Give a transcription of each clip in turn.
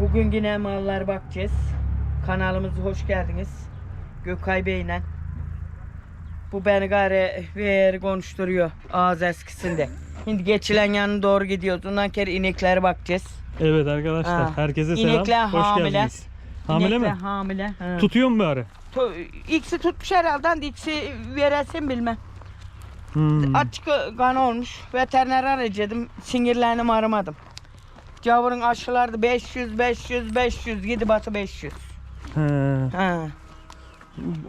Bugün yine mallar bakacağız. Kanalımıza hoş geldiniz. Gökay Bey'le. Bu beni gari ver konuşturuyor ağız eskisinde. Şimdi geçilen yanına doğru gidiyoruz. Ondan kere ineklere bakacağız. Evet arkadaşlar Ha. herkese selam. İnekler Hoş hamile. geldiniz. Hamile İnekler mi? Hamile. Ha. Tutuyor mu bari? Tu- İkisi tutmuş herhalde. İkisi veresin bilmem. Hmm. Açık kan olmuş. Veteriner arayacaktım. Sinirlerini aramadım. Cavurun aşılardı 500, 500, 500. Gidi batı 500. He. Ha.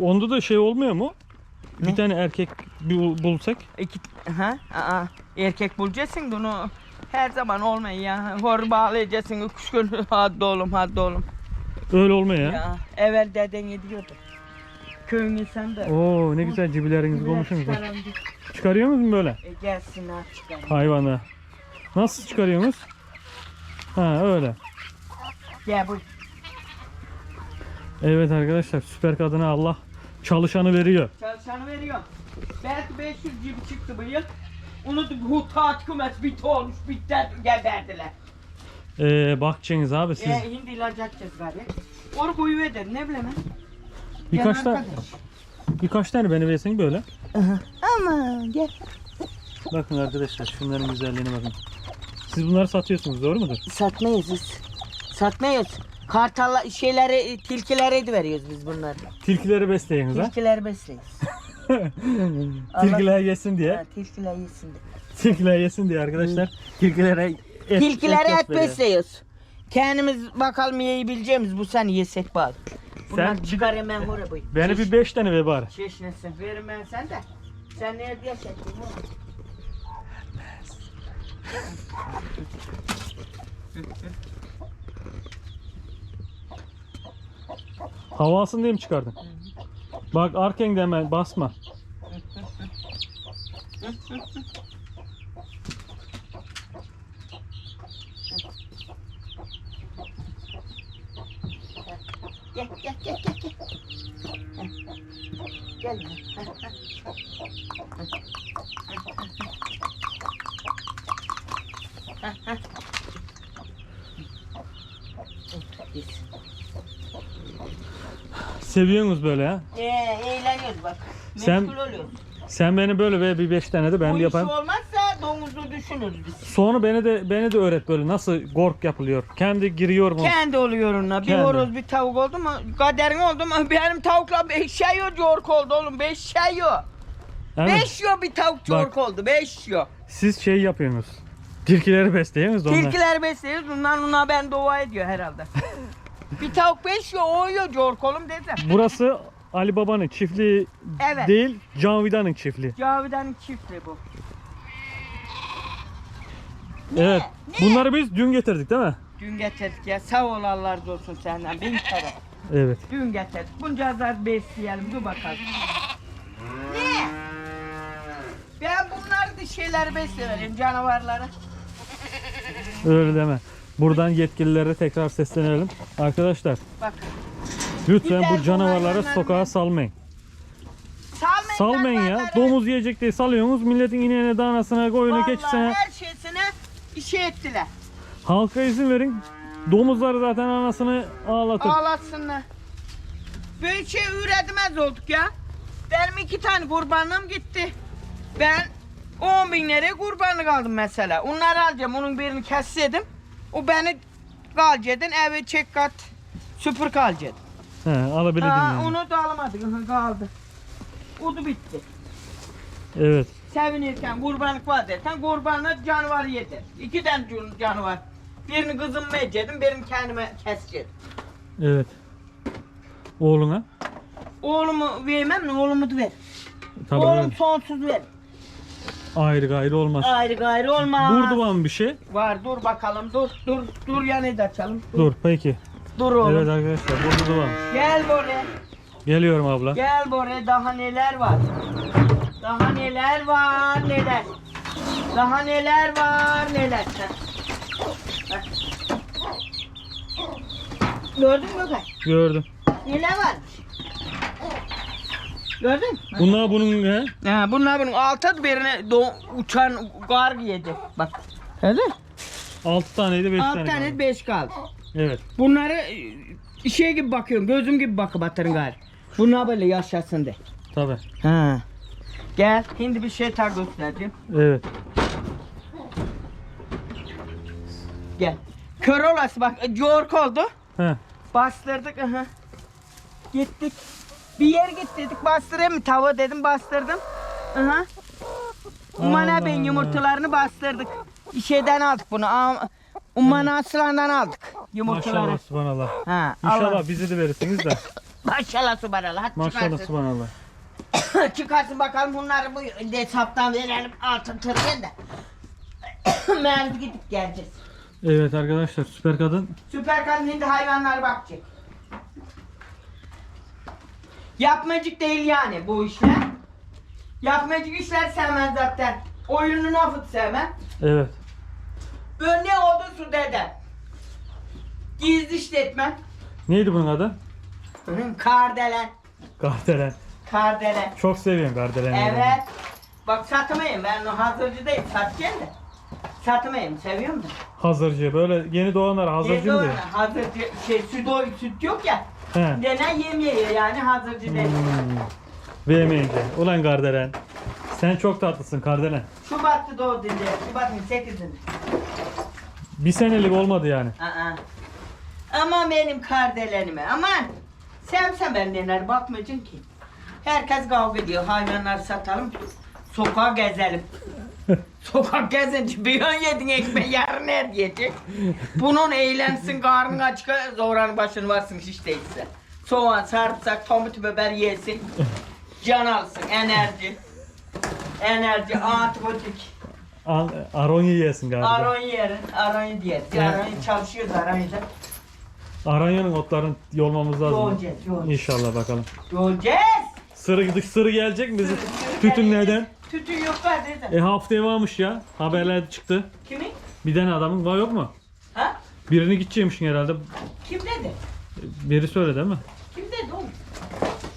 Onda da şey olmuyor mu? Ne? Bir tane erkek bul- bulsak. İki, ha? Aa, erkek bulacaksın bunu. Her zaman olmuyor ya. Hor bağlayacaksın. Üç gün hadi oğlum hadi oğlum. Öyle olmuyor ya. Ya. evvel deden gidiyordu. Köyün insanı da. Oo ne güzel cibilerinizi bulmuşsunuz. Çıkarıyor musun böyle E, gelsin ha çıkar. hayvanı? Nasıl çıkarıyorsunuz? Ha öyle. Gel bu. Evet arkadaşlar süper kadına Allah çalışanı veriyor. Çalışanı veriyor. Belki 500 gibi çıktı bu yıl. Onu taat kümesi bit olmuş bitter geberdiler. Ee, bakacaksınız abi siz. E, hindi ilaç atacağız gari. Onu kuyu eder ne bileyim ben. Birkaç tane birkaç tane beni versen böyle. Ama gel. Bakın arkadaşlar şunların güzelliğine bakın. Siz bunları satıyorsunuz doğru mudur? Satmayız biz. Satmayız. Kartalla şeyleri, tilkileri veriyoruz biz bunları. Tilkileri besleyiniz ha. Tilkileri besleyiz. Tilkiler yesin diye. Ha, tilkiler yesin de. Tilkiler yesin diye arkadaşlar. Tilkilere et, Tilkileri et gösteriyor. besliyoruz. Kendimiz bakalım yiyebileceğimiz bu sene yesek bari. Bunlar Sen- çıkar hemen oraya boy. Beni bir beş tane ver bari. Çeşnesin. Verim ben sen de. Sen ne diye oğlum? Havasını diye mi çıkardın? Bak arken de hemen basma. Gel gel gel gel gel. Gel. Heh, heh. Otur, yesin. Seviyorsunuz böyle ha. Ee, eğleniyoruz bak. Sen- Meşgul oluyoruz. Sen beni böyle ver bir beş tane de ben Bu de iş yapayım. olmazsa domuzu düşünürüz biz. Sonra beni de beni de öğret böyle nasıl gork yapılıyor. Kendi giriyor mu? Kendi oluyor ona. Bir Kendi. horoz bir tavuk oldu mu? Kaderin oldu mu? Benim tavukla beş şey yok york oldu oğlum. Beş şey yok. Evet. Beş yok bir tavuk york oldu. Beş yok. Siz şey yapıyorsunuz. Tilkileri da onlar. Tilkiler besliyoruz. Bundan ona ben dua ediyor herhalde. bir tavuk beş yok. O yok york oğlum desem. Burası Ali Baba'nın çiftliği Evet. değil, Cavidan'ın çiftliği. Cavidan'ın çiftliği bu. Evet. Bunları biz dün getirdik değil mi? Dün getirdik ya. Sağ ol Allah razı olsun senden. Bin kere. Evet. Dün getirdik. Bunca azar besleyelim. Dur bakalım. Ne? Ben bunlar da şeyler beslerim canavarları. Öyle deme. Buradan yetkililere tekrar seslenelim. Arkadaşlar Bak. lütfen bu canavarları sokağa salmayın. Salmayın, Salmayın ya. Domuz yiyecek diye salıyorsunuz. Milletin ineğine, danasına, koyuna, Vallahi keçisine. her şeysine işe ettiler. Halka izin verin. Domuzlar zaten anasını ağlatır. Ağlatsınlar. Böyle şey üretmez olduk ya. Benim iki tane kurbanlığım gitti. Ben 10 bin liraya kurbanlık aldım mesela. Onları alacağım. Onun birini kesseydim. O beni kalacaktın. Eve çek kat süpür kalacaktın. He, alabilirdin Ha, yani. onu da alamadık. Kaldı. O da bitti. Evet. Sevinirken kurbanlık var derken kurbanlık canavar yedi. İki tane can- canavar. Birini kızımı ecedim, birini kendime keseceğim. Evet. Oğluna. Oğlumu vermem mi? Oğlumu da ver. Tabii Oğlum öyle. sonsuz ver. Ayrı gayrı olmaz. Ayrı gayrı olmaz. Burada var mı bir şey? Var dur bakalım dur dur dur yanı da açalım. Dur, Dur peki. dur oğlum. Evet arkadaşlar burada da var. Gel buraya. Geliyorum abla. Gel buraya daha neler var. Daha neler var neler. Daha neler var neler. Gördün mü Gökay? Gördüm. Neler varmış? Gördün mü? Bunlar bunun he? Ha, bunlar bunun altı birine do uçan gar yedi. Bak. Gördün mü? 6 taneydi 5 Alt tane. tane kaldı. beş kaldı. Evet. Bunları e, şey gibi bakıyorum, gözüm gibi bakıp atırın gari. Bunlar böyle yaşasın de. Tabi. Ha. Gel, şimdi bir şey tak göstereceğim. Evet. Gel. Kör olası bak, york oldu. He. Bastırdık, aha. Gittik. Bir yer git dedik, bastırayım mı tavuğu dedim, bastırdım. Aha. Umana ben yumurtalarını bastırdık. Şeyden aldık bunu. Am- Umana aslandan aldık yumurtaları. Maşallah subhanallah. Ha, İnşallah Allah. bizi de verirsiniz de. Maşallah subhanallah. Hadi Maşallah çıkarsın. subhanallah. çıkarsın bakalım bunları bu hesaptan verelim altın tırıya da. Merdi gidip geleceğiz. Evet arkadaşlar süper kadın. Süper kadın hindi hayvanlara bakacak. Yapmacık değil yani bu işler. Yapmacık işler sevmez zaten. Oyununu afıt sevmez. Evet. Böyle oldu su dedem. Gizli işletme. Neydi bunun adı? Kardelen. Gardelen. Kardelen. Çok seviyorum gardelenleri. Evet. Bak satmayayım ben o hazırcı değil satacağım da. Satmayayım seviyorum da. Hazırcı. Böyle yeni doğanlar hazırcı mı diyor? Hazırcı şey süt, süt yok ya. He. Denen yemyeği yani hazırcı değil. Hmm. Vermeyince. Ulan Gardelen. Sen çok tatlısın Kardelen. Şubat'ta doğdu diye. Şubat'ın 8'inde. Bir senelik olmadı yani. Aa. Aman benim kardelenime aman. Sevsem ben neler bakmayacaksın ki. Herkes kavga ediyor. Hayvanlar satalım. Sokağa gezelim. Sokak gezince bir ön yedin ekmeği yarın er yiyecek. Bunun eğlensin karnın açık zoranın başını varsın hiç değilse. Soğan, sarımsak, tomut, biber yesin. Can alsın, enerji. Enerji, antibiyotik. Al- Aron yiyesin galiba. Aron yerin, aron diye. Aron çalışıyoruz aronda. Aranya'nın otlarını yolmamız lazım. Yolacağız, yolacağız. İnşallah bakalım. Yolacağız. Sırı, sırı gelecek mi bizi? Tütün neden? Tütün yok kardeşim. E haftaya varmış ya. Haberler çıktı. Kimin? Bir tane adamın var yok mu? Ha? Birini gidecekmişsin herhalde. Kim dedi? Biri söyle değil mi? Kim dedi oğlum?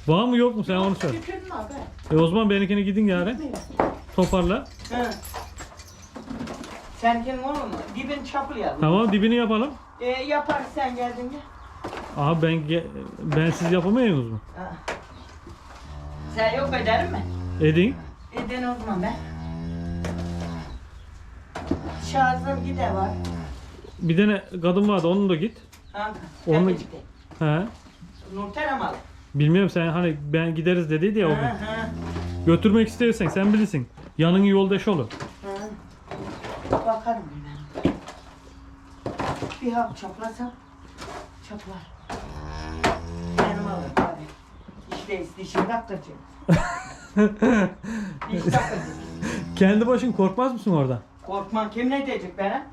Var mı yok mu sen onu söyle. Tütün mü abi? E o zaman benimkini gidin yani. Toparla. Ha. Sen kim oğlum? Dibin çaplayalım. Tamam dibini yapalım. E, yaparız sen geldiğinde. Aha ben ge- ben siz yapamıyorsunuz mu? Ha. Sen yok eder mi? Edin. Eden o zaman ben. Şarjım gide var. Bir tane kadın vardı onu da git. Kanka. Onu- Onu... He. Nurten Amalı. Bilmiyorum sen hani ben gideriz dediydi ya o gün. ha, Götürmek istersen sen bilirsin. Yanın yoldaş olur. ha. Bakarım ben. Bir hap çaplasam çaplar. Benim alırım tabii. İşte dişimi taktıracağım. Kendi başın korkmaz mısın orada? Korkman kim ne diyecek bana?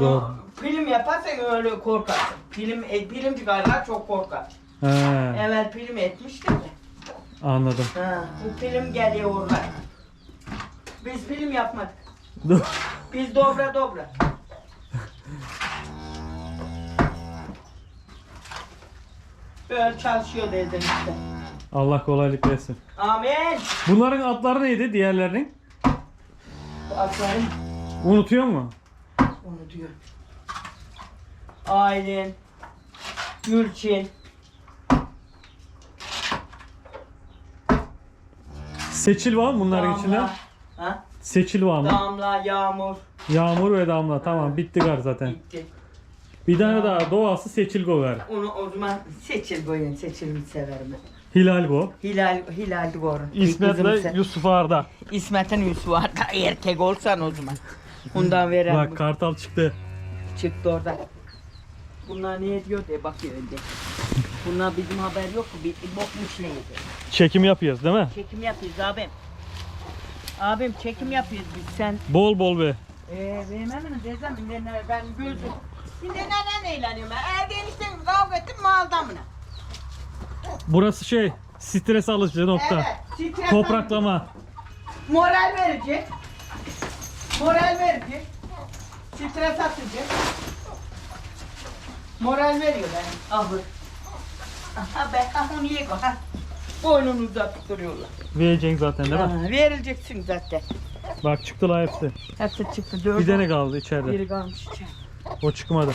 Doğru. Film yaparsan öyle korkarsın. Film, e, filmci galiba çok korkar. He, Evvel film etmiştim de. anladım. Ha, bu film geliyor orada. Biz film yapmadık. Biz dobra dobra. Böyle çalışıyor dedim işte. Allah kolaylık versin. Amin. Bunların adları neydi diğerlerinin? Aferin. Unutuyor mu? Onu diyor. Aylin. Gülçin. Seçil var mı bunların Damla. içinde? Ha? Seçil var mı? Damla, Yağmur. Yağmur ve damla. Tamam bitti gar zaten. Gitti. Bir tane daha doğası seçil gover. Onu o zaman seçil koyun. Seçilimi severim ben. Hilal go. Hilal, Hilal Gorun. İsmet'le Yusuf Arda. İsmet'in Yusuf var da erkek olsan o zaman. Ondan veren Bak kartal çıktı. çıktı orada. Bunlar ne diyor diye bakıyor önce. Bunlar bizim haber yok mu? Bir bokmuş neydi? Çekim yapıyoruz değil mi? Çekim yapıyoruz abim. Abim çekim yapıyoruz biz sen. Bol bol be. Eee benim hemen dezem ben gözüm. Şimdi neden eğleniyorum ben? Evde enişten kavga ettim mal mı? Burası şey stres alıcı nokta. Evet. stres Topraklama. Moral verici. Moral verici. Stres atıcı. Moral veriyor ben. Ahır. Aha be, ha onu ye ha. Boynunu uzatıp duruyorlar. Vereceksin zaten değil mi? Ha, verileceksin zaten. Bak çıktılar hepsi. Hepsi çıktı. Dört Bir tane kaldı içeride. Biri kalmış içeride. O çıkmadı.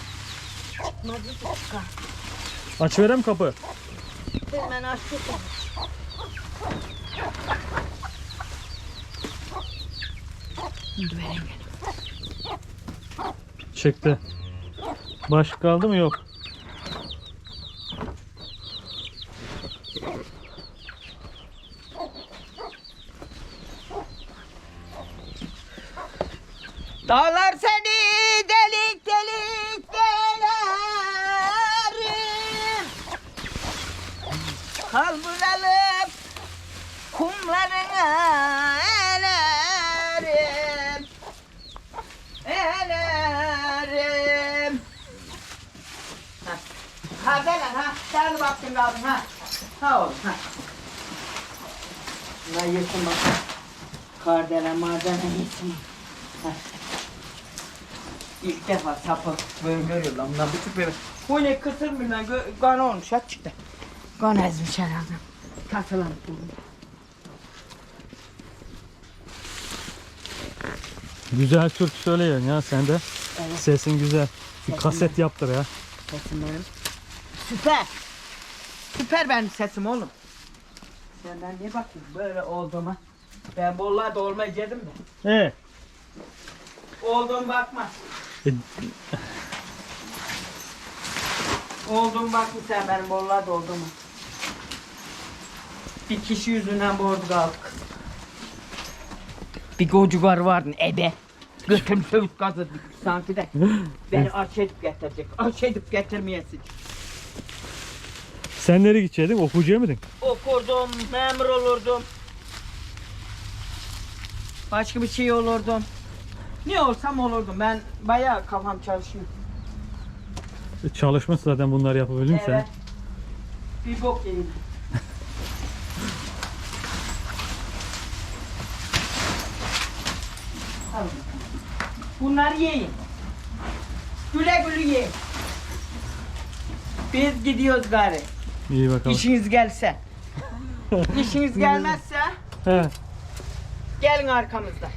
Atmadı dakika. Aç verem kapı. Hemen vereyim. Çıktı. Başka kaldı mı? Yok. Ha gel lan ha, gel baktın kaldın ha Ha oğlum ha Bunlar yesin bak Kardelen mardana yesin Ha. İlk defa sapı böyle görüyor lan. Bundan bir tüp Bu ne kısır mı lan? Gö- Kan olmuş ha çıktı. Kan ezmiş herhalde. Katılanıp bulun. Güzel türkü söylüyorsun ya sen de. Evet. Sesin güzel. Bir Sesim kaset yaptır ya. Sesim benim. Süper. Süper benim sesim oğlum. Senden niye bakayım böyle olduğuma? Ben bolla da olmayacaktım da. E, Olduğum bakma. e, Olduğum bakma sen benim bolla da olduğuma. Bir kişi yüzünden borcu kaldık. Bir kocugar vardı ebe. Götüm söğüt gazı sanki de. Beni aç edip getirecek. Aç edip getirmeyesin. Sen nereye gidecektin? Okuyucuya mıydın? Okurdum, memur olurdum. Başka bir şey olurdum. Ne olsam olurdum. Ben bayağı kafam çalışıyor. E, Çalışmış zaten bunları yapabildin Evet. sen. Bir bok yiyeyim. Bunları yiyin. Güle güle yiyin. Biz gidiyoruz gari. İyi bakalım. İşiniz gelse. İşiniz gelmezse He, gelin arkamızda.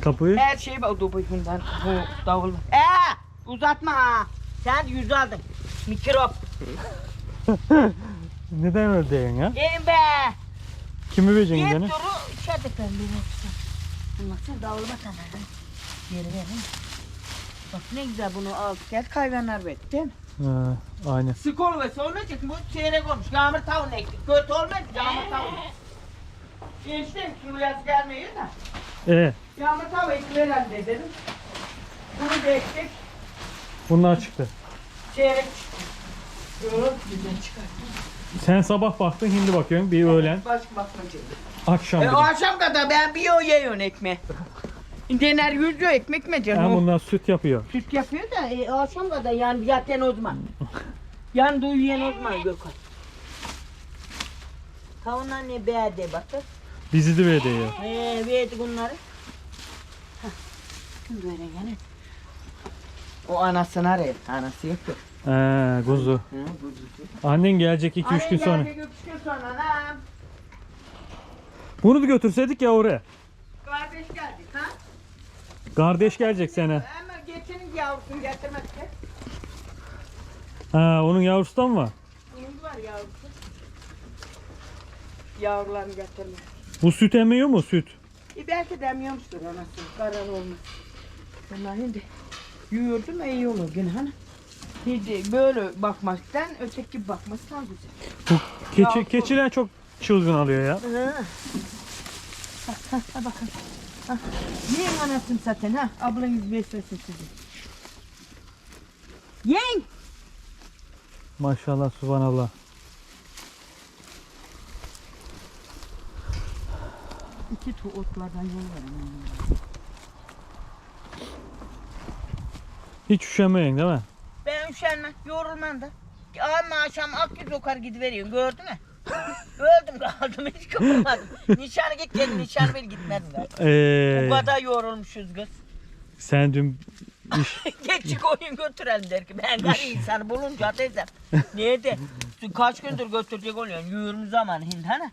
kapıyı. Her şey var. Dur bundan bu davul. Ee, uzatma ha. Sen yüz aldın. Mikrop. Neden öyle diyorsun ya? Gelin be. Kimi vereceksin gene? duru içeride ben bir yoksa. Bunlar sen davulma ha. Geri verin. Bak ne güzel bunu al. Gel kayganlar mi? Ha, aynen. Sık olmasa olmayacak. Bu çeyrek olmuş. Yağmur tavuğunu ektik. Kötü olmaz. Yağmur tavuğunu. Geçtim. Şu yaz gelmiyor da. E, Yağmur tavuğu ektiverelim de dedim. Bunu da ektik. bunlar çıktı. Çeyrek çıktı. Böyle güzel çıkarttım. Sen sabah baktın, şimdi bakıyorsun. Bir öğlen, Başka bakmacı. akşam. E, bir de. akşam kadar ben bir o yiyorum ekmeği. Dener yüzüyor ekmek mi canım? Ha, O bunlar süt yapıyor. Süt yapıyor da e, akşam kadar yani zaten o zaman. Yan duyuyen o zaman Gökhan. Kavunlar ne beğendi bakın. Bizi de veriyor. Ee, verdik bunları. Hah. Böyle yani. O anasını arıyor. Anası yok yok. He, kuzu. Annen gelecek 2-3 gün sonra. Gelecek üç gün sonra anam. Bunu da götürseydik ya oraya. Kardeş gelecek sana. Ama getirin yavrusunu getirmezse. Ha, onun yavrusu da mı var? Bunun var yavrusu. Yavrularını getirmez. Bu süt emiyor mu süt? E belki de emiyormuştur anası. Karar olmaz. Bunlar şimdi mü iyi olur gene hani. Şimdi böyle bakmaktan öteki bakması daha güzel. Bu keçi, Yavru. keçiler çok çılgın alıyor ya. Ha. Ha, ha, ha bakın. Ha. Yiyin anasını zaten ha. Ablanız beslesin sizi. Yiyin. Maşallah subhanallah. İki tu otlardan yol verin. Hiç üşenmeyin değil mi? Ben üşenmem, yorulmam da. Ama akşam aklı sokar gidiveriyorum gördün mü? Öldüm kaldım hiç kıpırmadım. Nişan gidecek nişan bile gitmedim ben. Ee, O kadar yorulmuşuz kız. sen dün iş, Geçik oyun götürelim der ki ben gari insanı bulunca teyzem. Niye de kaç gündür götürecek oluyorsun yürüm zaman hindi hani.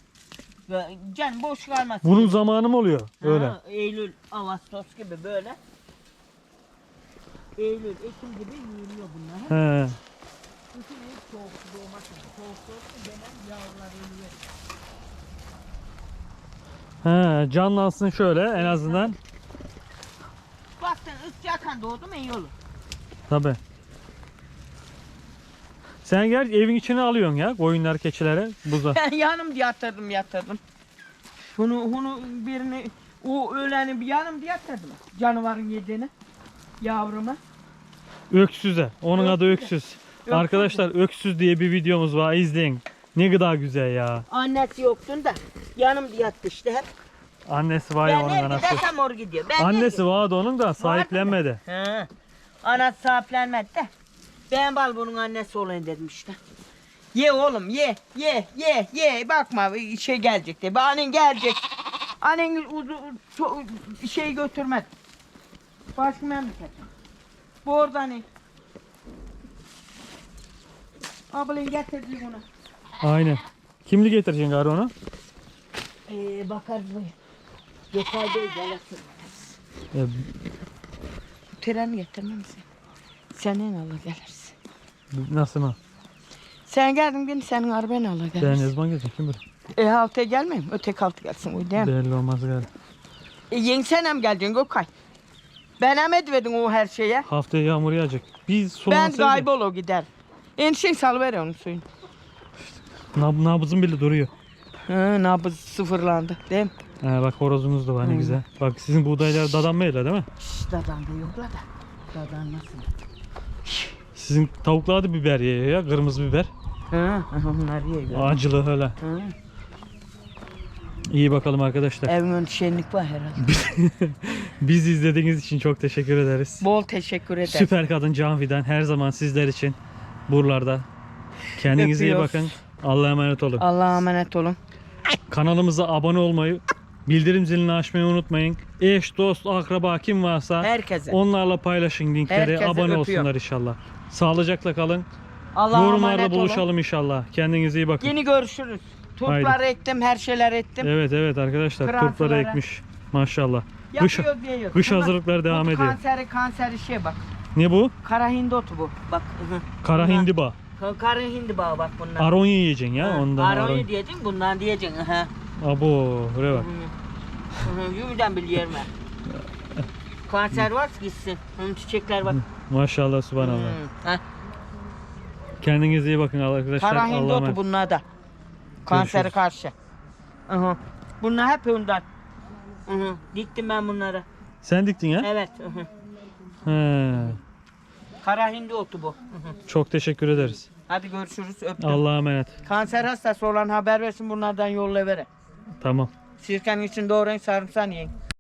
Ve Can boş kalmaz. bunun zamanı mı oluyor? Öyle. Ha, Eylül, Ağustos gibi böyle. Eylül, Ekim gibi yürüyor bunlar. He. Kışın hiç soğuk su doğmasın. Soğuk su olsun benim yavrular ölüyor. He, canlansın şöyle en azından. Baktın ısıyakan doğdu mu iyi olur. Tabi. Sen gel evin içine alıyorsun ya koyunlar keçilere buza. Ben yanım yatırdım yatırdım. Bunu bunu birini o öleni bir yanım yatırdım. Canavarın yediğini. Yavruma. Öksüze. Onun adı öksüz. Arkadaşlar öksüz diye bir videomuz var izleyin. Ne kadar güzel ya. Annesi yoktun da yanım yattı işte hep. Annesi var ya ben onun nerede anası. desem or gidiyor. Ben Annesi vardı onun da sahiplenmedi. He. Anası sahiplenmedi de. Ben bal bunun annesi olayım dedim işte. Ye oğlum ye ye ye ye bakma şey gelecek de. Annen gelecek. Annen uzu, çok şey götürmez. Başka memleket. Bu orada ne? Ablan getirdi bunu. Aynen. Kimli getireceksin gari onu? Ee, bakarız bu. Yukarıda gelasın. E, Treni getirmem sen. Senin Allah gelirsin. nasıl mı? Sen geldin gün senin arabanı Allah Ben gelirsin. ne zaman geleceğim kim bilir. E haftaya gelmeyeyim. Öteki hafta gelsin. O değil mi? Belli olmaz gari. E yeni senem geleceksin Gökay. Ben emet verdin o her şeye. Haftaya yağmur yağacak. Biz Ben sulansaydı. kaybol o gider. En şey salıver onun suyunu. Nab nabızın bile duruyor. Hı, nabız sıfırlandı. Değil mi? He, bak horozumuz da var ne Hı. güzel. Bak sizin buğdaylar dadanmayla değil mi? Şşş dadan da yokla da. Dadan nasıl? Sizin tavuklar da biber yiyor ya. Kırmızı biber. Hı, onlar yiyor. Acılı öyle. Hı. İyi bakalım arkadaşlar. Önünde şenlik var herhalde. Biz izlediğiniz için çok teşekkür ederiz. Bol teşekkür ederim. Süper kadın Can Fidan her zaman sizler için buralarda. Kendinize iyi Öpüyoruz. bakın. Allah'a emanet olun. Allah'a emanet olun. Kanalımıza abone olmayı, bildirim zilini açmayı unutmayın. Eş, dost, akraba kim varsa Herkese. onlarla paylaşın linkleri. Herkese abone öpüyorum. olsunlar inşallah. Sağlıcakla kalın. Allah'a Yorumlarda emanet olun. buluşalım inşallah. Kendinize iyi bakın. Yeni görüşürüz. Turpları ektim, her şeyler ettim. Evet evet arkadaşlar Fransızlara. turpları ekmiş. Maşallah. Kış, Yapıyor diyor. kış hazırlıkları devam bu ediyor. Kanseri kanseri şey bak. Ne bu? Kara hindotu bu. Bak. Kara Bunlar- hindiba. Ka- Kara hindi bağı bak bunlar. Aronya yiyeceksin ya Ha, ondan. Aronya diyeceksin bundan diyeceksin. Aha. Abo buraya bak. Yürüden biliyorum ben. Kanser varsa gitsin. Hı, çiçekler bak. Maşallah subhanallah. Hı, ha. Kendinize iyi bakın arkadaşlar. Kara Allah'a hindotu emanet. bunlar da. Kansere Görüşürüz. karşı. Hı. Bunlar hep ondan. Hı. Diktim ben bunları. Sen diktin ya? Evet. hı. He. Kara hindi otu bu. Çok teşekkür ederiz. Hadi görüşürüz. Öptüm. Allah'a emanet. Kanser hastası olan haber versin bunlardan yolla vere. Tamam. Sirkenin için doğrayın sarımsan yiyin.